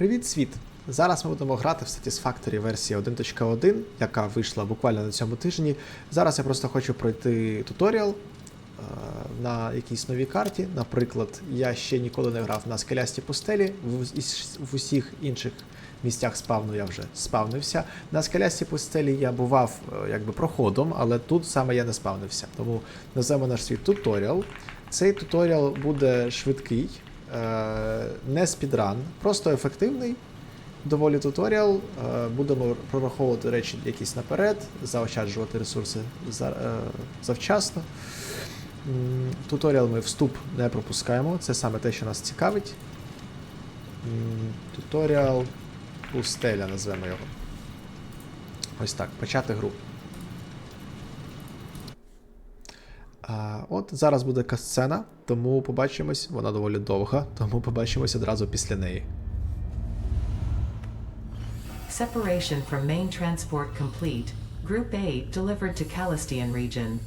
Привіт, світ! Зараз ми будемо грати в Satisfactory версії 1.1, яка вийшла буквально на цьому тижні. Зараз я просто хочу пройти туторіал е, на якійсь новій карті. Наприклад, я ще ніколи не грав на скелясті пустелі. В, ус- в усіх інших місцях спавну я вже спавнився. На скелясті пустелі я бував е, якби проходом, але тут саме я не спавнився. Тому назвемо наш свій туторіал. Цей туторіал буде швидкий, не спідран, просто ефективний. Доволі туторіал. Е, Будемо прораховувати речі якісь наперед, заощаджувати ресурси е, завчасно. Туторіал ми вступ не пропускаємо, це саме те, що нас цікавить. Туторіал пустеля, назвемо його. Ось так, почати гру. А, от зараз буде касцена, тому побачимось. Вона доволі довга, тому побачимось одразу після неї. Separation from main transport complete. Group A delivered to Calistian region.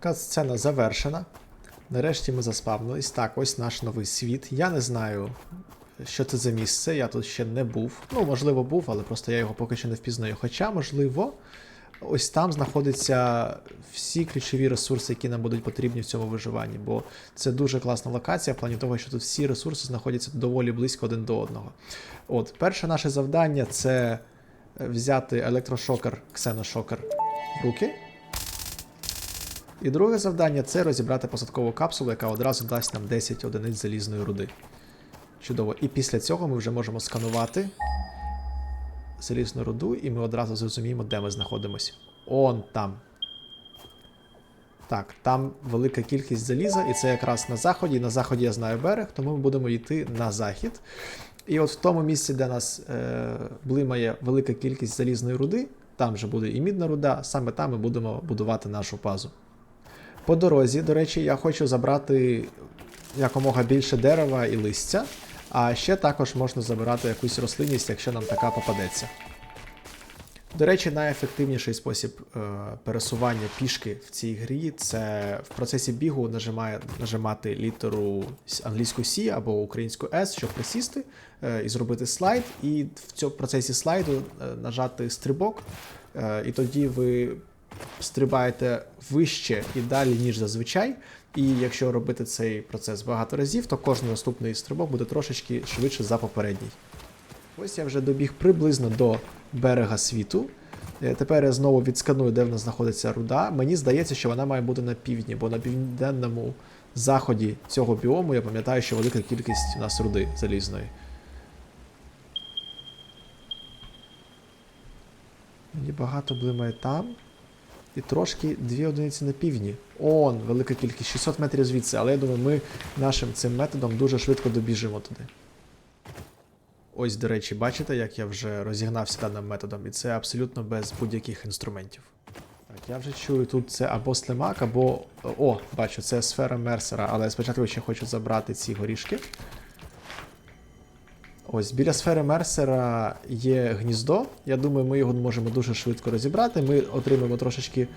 Кат-сцена завершена. Нарешті ми заспавнились. Так, ось наш новий світ. Я не знаю, що це за місце. Я тут ще не був. Ну, можливо, був, але просто я його поки що не впізнаю. Хоча, можливо, ось там знаходяться всі ключові ресурси, які нам будуть потрібні в цьому виживанні. Бо це дуже класна локація в плані того, що тут всі ресурси знаходяться доволі близько один до одного. От, перше наше завдання це взяти електрошокер, ксеношокер в руки. І друге завдання це розібрати посадкову капсулу, яка одразу дасть нам 10 одиниць залізної руди. Чудово. І після цього ми вже можемо сканувати залізну руду, і ми одразу зрозуміємо, де ми знаходимося. Он там. Так, там велика кількість заліза, і це якраз на заході. На заході я знаю берег, тому ми будемо йти на захід. І от в тому місці, де нас е, блимає велика кількість залізної руди, там же буде і мідна руда, саме там ми будемо будувати нашу базу. По дорозі, до речі, я хочу забрати якомога більше дерева і листя, а ще також можна забирати якусь рослинність, якщо нам така попадеться. До речі, найефективніший спосіб е, пересування пішки в цій грі це в процесі бігу нажимає, нажимати літеру англійську C або українську S, щоб присісти е, і зробити слайд. І в цьому процесі слайду е, нажати стрибок, е, і тоді ви стрибаєте вище і далі, ніж зазвичай. І якщо робити цей процес багато разів, то кожен наступний стрибок буде трошечки швидше за попередній. Ось я вже добіг приблизно до берега світу. Е, Тепер я знову відсканую, де в нас знаходиться руда. Мені здається, що вона має бути на півдні, бо на південному заході цього біому я пам'ятаю, що велика кількість у нас руди залізної. Мені багато блимає там. І трошки дві одиниці на півдні. Он, велика кількість, 600 метрів звідси, але я думаю, ми нашим цим методом дуже швидко добіжимо туди. Ось, до речі, бачите, як я вже розігнався даним методом, і це абсолютно без будь-яких інструментів. Так, я вже чую, тут це або слимак, або. О, бачу, це сфера Мерсера, але спочатку ще хочу забрати ці горішки. Ось біля сфери Мерсера є гніздо. Я думаю, ми його можемо дуже швидко розібрати. Ми отримаємо трошечки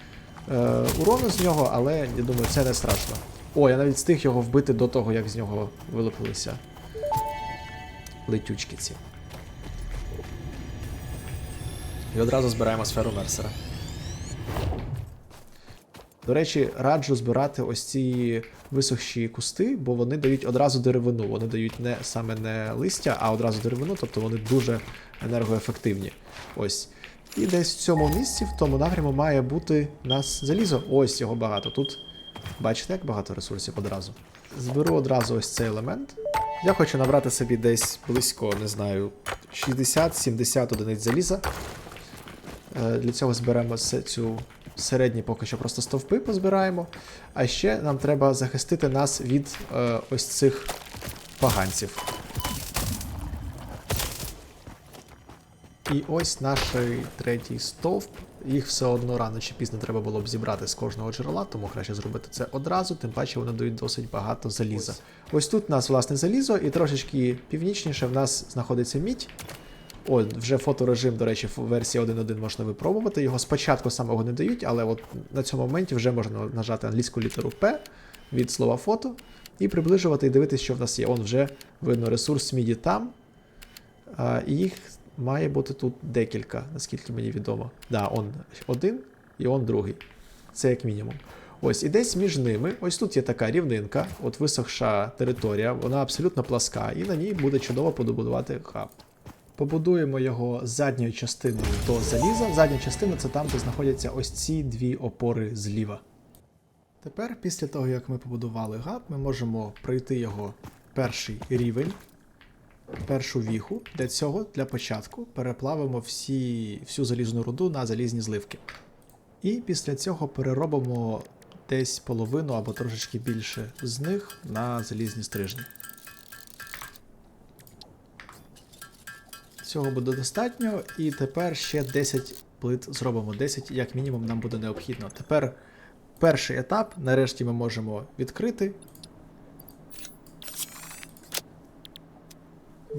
е, урону з нього, але я думаю, це не страшно. О, я навіть встиг його вбити до того, як з нього вилупилися летючки ці. І одразу збираємо сферу Мерсера. До речі, раджу збирати ось ці висохші кусти, бо вони дають одразу деревину. Вони дають не саме не листя, а одразу деревину, тобто вони дуже енергоефективні. Ось. І десь в цьому місці, в тому напряму, має бути нас залізо. Ось його багато. Тут бачите, як багато ресурсів одразу. Зберу одразу ось цей елемент. Я хочу набрати собі десь близько, не знаю, 60-70 одиниць заліза. Е, Для цього зберемо цю середні поки що просто стовпи позбираємо. А ще нам треба захистити нас від е, ось цих поганців. І ось наш третій стовп. Їх все одно рано чи пізно треба було б зібрати з кожного джерела, тому краще зробити це одразу, тим паче вони дають досить багато заліза. Ось, тут у нас власне залізо, і трошечки північніше в нас знаходиться мідь. О, вже фоторежим, до речі, в версії 1.1 можна випробувати. Його спочатку самого не дають, але от на цьому моменті вже можна нажати англійську літеру P від слова фото і приближувати і дивитися, що в нас є. Он вже видно ресурс міді там. А, і їх має бути тут декілька, наскільки мені відомо. Да, он один і он другий. Це як мінімум. Ось, і десь між ними, ось тут є така рівнинка, от висохша територія, вона абсолютно пласка, і на ній буде чудово побудувати хаб. Побудуємо його задньою частиною до заліза. Задня частина це там, де знаходяться ось ці дві опори зліва. Тепер, після того, як ми побудували габ, ми можемо пройти його перший рівень, першу віху. Для цього, для початку, переплавимо всі, всю залізну руду на залізні зливки. І після цього переробимо десь половину або трошечки більше з них на залізні стрижні. Цього буде достатньо, і тепер ще 10 плит зробимо. 10, як мінімум, нам буде необхідно. Тепер перший етап, нарешті ми можемо відкрити.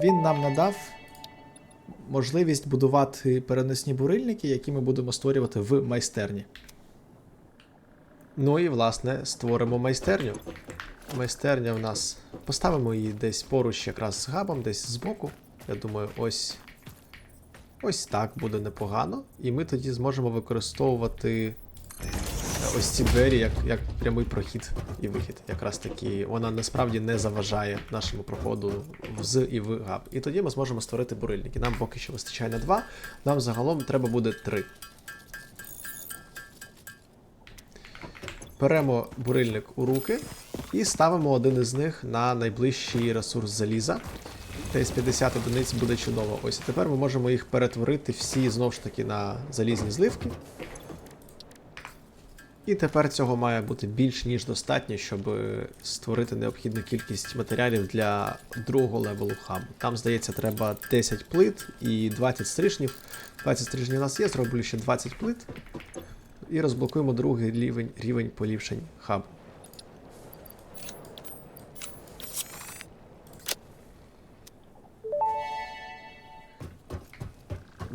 Він нам надав можливість будувати переносні бурильники, які ми будемо створювати в майстерні. Ну і, власне, створимо майстерню. Майстерня в нас. Поставимо її десь поруч якраз з габом, десь збоку. Я думаю, ось. Ось так буде непогано. І ми тоді зможемо використовувати ось ці двері як, як прямий прохід і вихід. Якраз таки вона насправді не заважає нашому проходу в з і в габ. І тоді ми зможемо створити бурильники. Нам поки що вистачає на два, нам загалом треба буде три. Беремо бурильник у руки і ставимо один із них на найближчий ресурс заліза. Десь 50 одиниць буде чудово. Ось тепер ми можемо їх перетворити всі знову ж таки на залізні зливки. І тепер цього має бути більш ніж достатньо, щоб створити необхідну кількість матеріалів для другого левелу хабу. Там, здається, треба 10 плит і 20 стрижнів. 20 стрижнів у нас є, зроблю ще 20 плит. І розблокуємо другий рівень, рівень поліпшень хабу.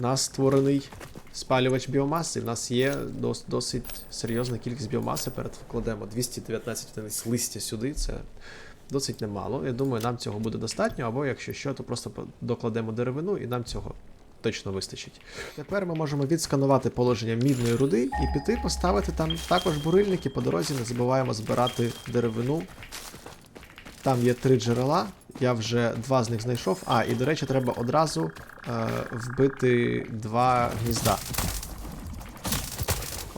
Нас створений спалювач біомаси. У нас є дос, досить серйозна кількість біомаси. Перед вкладемо 219 одиниць листя сюди. Це досить немало. Я думаю, нам цього буде достатньо, або якщо що, то просто докладемо деревину і нам цього точно вистачить. Тепер ми можемо відсканувати положення мідної руди і піти поставити там також бурильники. По дорозі не забуваємо збирати деревину. Там є три джерела, я вже два з них знайшов. А, і до речі, треба одразу е, вбити два гнізда.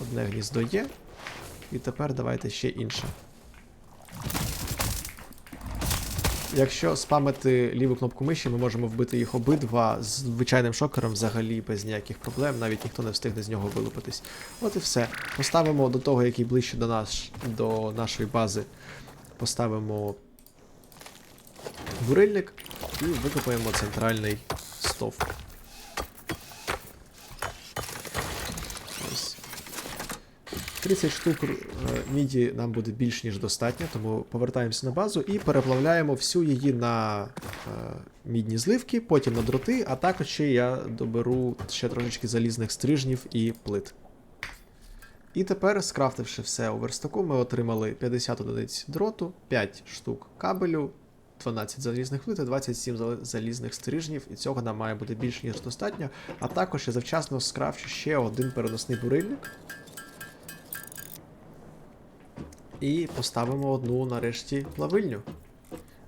Одне гніздо є. І тепер давайте ще інше. Якщо спамити ліву кнопку миші, ми можемо вбити їх обидва з звичайним шокером взагалі без ніяких проблем, навіть ніхто не встигне з нього вилупитись. От і все. Поставимо до того, який ближче до нас, до нашої бази. Поставимо бурильник і викопаємо центральний стов. Ось. 30 штук е, міді нам буде більш ніж достатньо, тому повертаємося на базу і переплавляємо всю її на е, мідні зливки, потім на дроти, а також ще я доберу ще трошечки залізних стрижнів і плит. І тепер, скрафтивши все у верстаку, ми отримали 50 одиниць дроту, 5 штук кабелю, 12 залізних плит і 27 залізних стрижнів, і цього нам має бути більш ніж достатньо. А також я завчасно скрафчу ще один переносний бурильник. І поставимо одну нарешті плавильню.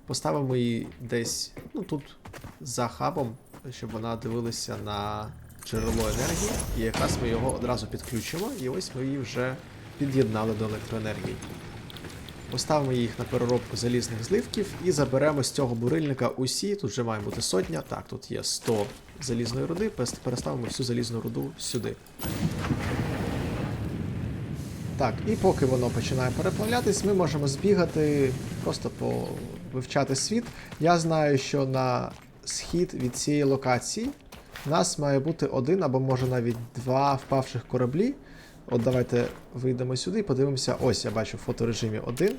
Поставимо її десь, ну тут за хабом, щоб вона дивилася на джерело енергії. І якраз ми його одразу підключимо, і ось ми її вже під'єднали до електроенергії. Поставимо їх на переробку залізних зливків і заберемо з цього бурильника усі. Тут вже має бути сотня. Так, тут є 100 залізної руди. Переставимо всю залізну руду сюди. Так, і поки воно починає переплавлятись, ми можемо збігати, просто по вивчати світ. Я знаю, що на схід від цієї локації у нас має бути один або може навіть два впавших кораблі. От давайте вийдемо сюди і подивимося. Ось я бачу в фоторежимі один.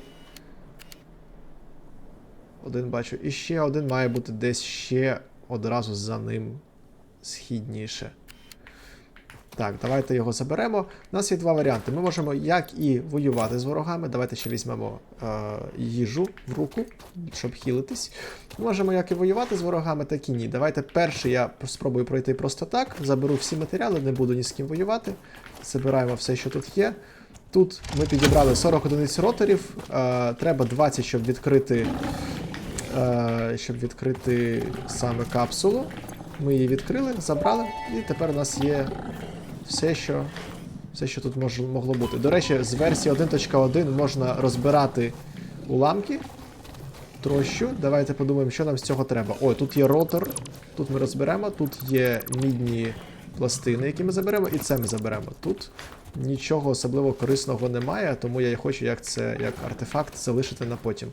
Один бачу. І ще один має бути десь ще одразу за ним східніше. Так, давайте його заберемо. У нас є два варіанти. Ми можемо як і воювати з ворогами. Давайте ще візьмемо е, їжу в руку, щоб хілитись. Ми можемо як і воювати з ворогами, так і ні. Давайте перший я спробую пройти просто так. Заберу всі матеріали, не буду ні з ким воювати. Забираємо все, що тут є. Тут ми підібрали 40 одиниць роторів. Е, треба 20, щоб відкрити, е, щоб відкрити саме капсулу. Ми її відкрили, забрали, і тепер у нас є все, що, все, що тут мож, могло бути. До речі, з версії 1.1 можна розбирати уламки. Трощу. Давайте подумаємо, що нам з цього треба. О, тут є ротор. Тут ми розберемо, тут є мідні пластини, які ми заберемо, і це ми заберемо. Тут нічого особливо корисного немає, тому я і хочу як це як артефакт залишити на потім.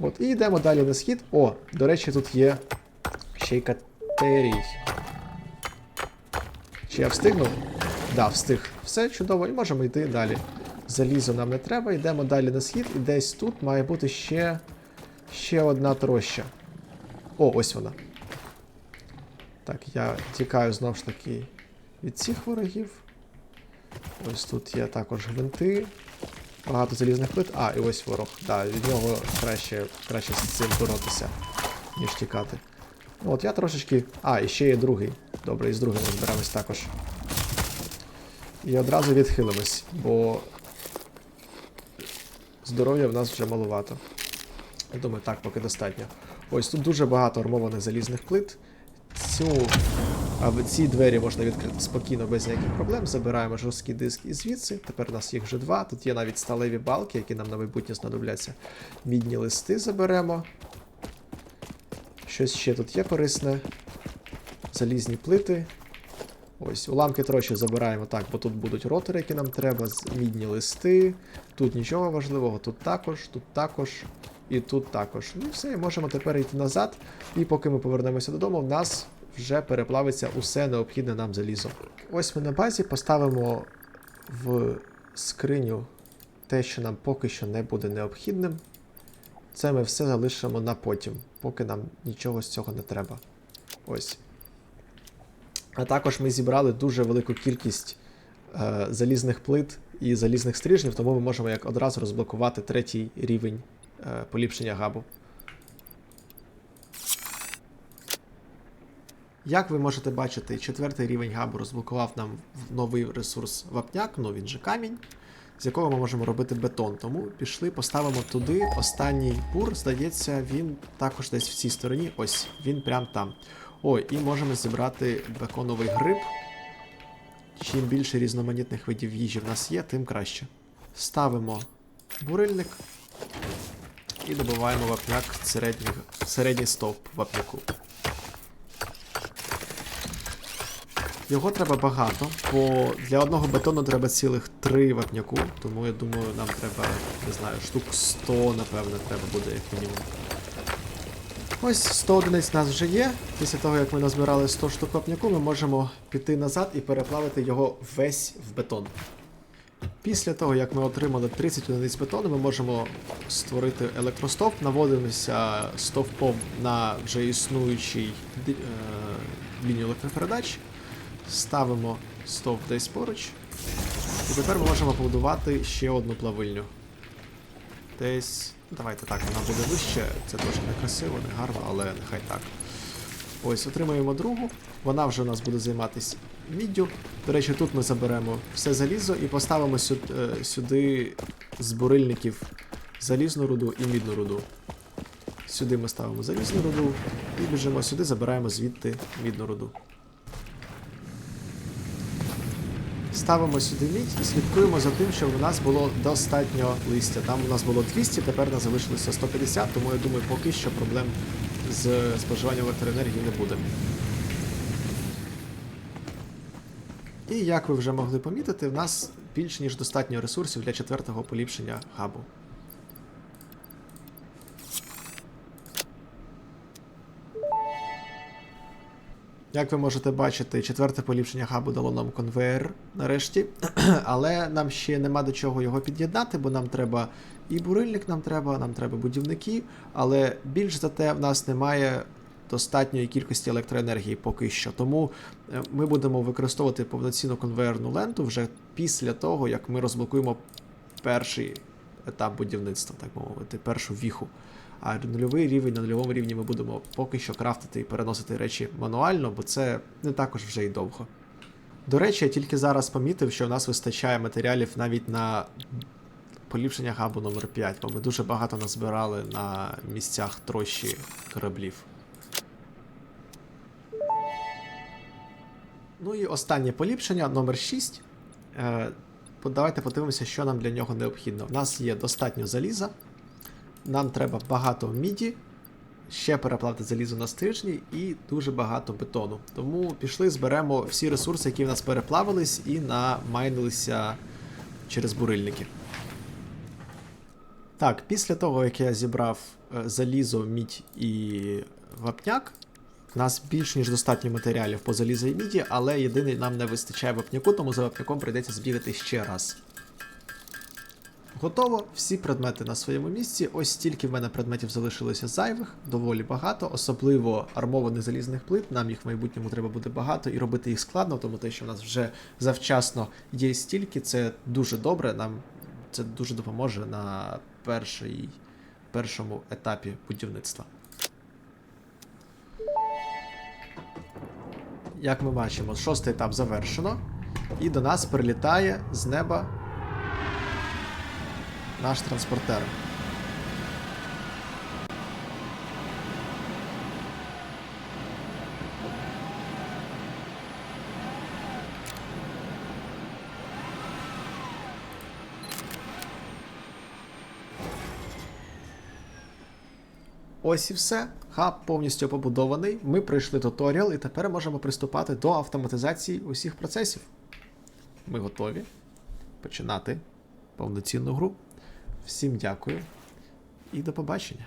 От, і йдемо далі на схід. О, до речі, тут є ще й катерій. Чи я встигнув? Да, встиг. Все чудово, і можемо йти далі. Залізо нам не треба, йдемо далі на схід, і десь тут має бути ще, ще одна троща. О, ось вона. Так, я тікаю знову ж таки від цих ворогів. Ось тут є також гвинти. Багато залізних плит. А, і ось ворог. Да, від нього краще, краще з цим боротися, ніж тікати. Ну, От я трошечки. А, і ще є другий. Добре, і з другим розберемось також. І одразу відхилимось, бо здоров'я в нас вже малувато. Я думаю, так, поки достатньо. Ось тут дуже багато армованих залізних плит. Цю, а ці двері можна відкрити спокійно, без ніяких проблем. Забираємо жорсткий диск і звідси. Тепер у нас їх вже два. Тут є навіть сталеві балки, які нам на майбутнє знадобляться. Мідні листи заберемо. Щось ще тут є корисне. Залізні плити. Ось, уламки трощі забираємо так, бо тут будуть ротори, які нам треба, мідні листи. Тут нічого важливого, тут також, тут також і тут також. Ну все, і можемо тепер йти назад. І поки ми повернемося додому, в нас вже переплавиться усе необхідне нам залізо. Ось ми на базі поставимо в скриню те, що нам поки що не буде необхідним. Це ми все залишимо на потім, поки нам нічого з цього не треба. Ось. А також ми зібрали дуже велику кількість е, залізних плит і залізних стрижнів, тому ми можемо як одразу розблокувати третій рівень е, поліпшення габу. Як ви можете бачити, четвертий рівень габу розблокував нам новий ресурс вапняк, ну він же камінь, з якого ми можемо робити бетон. Тому пішли, поставимо туди останній бур. Здається, він також десь в цій стороні. Ось він прям там. Ой, і можемо зібрати беконовий гриб. Чим більше різноманітних видів їжі в нас є, тим краще. Ставимо бурильник і добиваємо вапняк середній, середній стовп вапняку. Його треба багато, бо для одного бетону треба цілих три вапняку, тому я думаю, нам треба, не знаю, штук 100, напевно, треба буде як мінімум. Ось 100 одиниць у нас вже є. Після того, як ми назбирали 100 штук вапняку, ми можемо піти назад і переплавити його весь в бетон. Після того, як ми отримали 30 одиниць бетону, ми можемо створити електростовп, наводимося стовпом на вже існуючий е, лінію електропередач, ставимо стовп десь поруч. І тепер ми можемо побудувати ще одну плавильню. Десь. Давайте так, вона буде вище. Це трошки не красиво, не гарно, але нехай так. Ось, отримаємо другу. Вона вже у нас буде займатися міддю. До речі, тут ми заберемо все залізо і поставимо сюди, е, сюди з бурильників залізну руду і мідну руду. Сюди ми ставимо залізну руду і біжимо сюди, забираємо звідти мідну руду. Ставимо сюди мідь і слідкуємо за тим, щоб у нас було достатньо листя. Там у нас було 200, тепер нас залишилося 150, тому я думаю, поки що проблем з споживанням електроенергії не буде. І як ви вже могли помітити, в нас більш ніж достатньо ресурсів для четвертого поліпшення хабу. Як ви можете бачити, четверте поліпшення хабу дало нам конвейер нарешті, але нам ще нема до чого його під'єднати, бо нам треба і бурильник, нам треба, нам треба будівники, але більш за те в нас немає достатньої кількості електроенергії поки що. Тому е, ми будемо використовувати повноцінну конвейерну ленту вже після того, як ми розблокуємо перший етап будівництва, так би мовити, першу віху. А нульовий рівень на нульовому рівні ми будемо поки що крафтити і переносити речі мануально, бо це не також вже й довго. До речі, я тільки зараз помітив, що в нас вистачає матеріалів навіть на поліпшення габу номер 5 бо ми дуже багато назбирали на місцях трощі кораблів. Ну і останнє поліпшення номер 6. Е, давайте подивимося, що нам для нього необхідно. У нас є достатньо заліза, нам треба багато міді, ще переплавити залізо на стрижні і дуже багато бетону. Тому пішли, зберемо всі ресурси, які в нас переплавились, і намайнилися через бурильники. Так, після того, як я зібрав е, залізо, мідь і вапняк, у нас більш ніж достатньо матеріалів по залізу і міді, але єдине нам не вистачає вапняку, тому за вапняком прийдеться збігати ще раз. Готово, всі предмети на своєму місці. Ось стільки в мене предметів залишилося зайвих, доволі багато, особливо армованих залізних плит. Нам їх в майбутньому треба буде багато і робити їх складно, тому те, що в нас вже завчасно є стільки, це дуже добре. Нам це дуже допоможе на перший, першому етапі будівництва. Як ми бачимо, шостий етап завершено, і до нас прилітає з неба наш транспортер. Ось і все. Хаб повністю побудований. Ми пройшли туторіал і тепер можемо приступати до автоматизації усіх процесів. Ми готові починати повноцінну гру. Всім дякую і до побачення.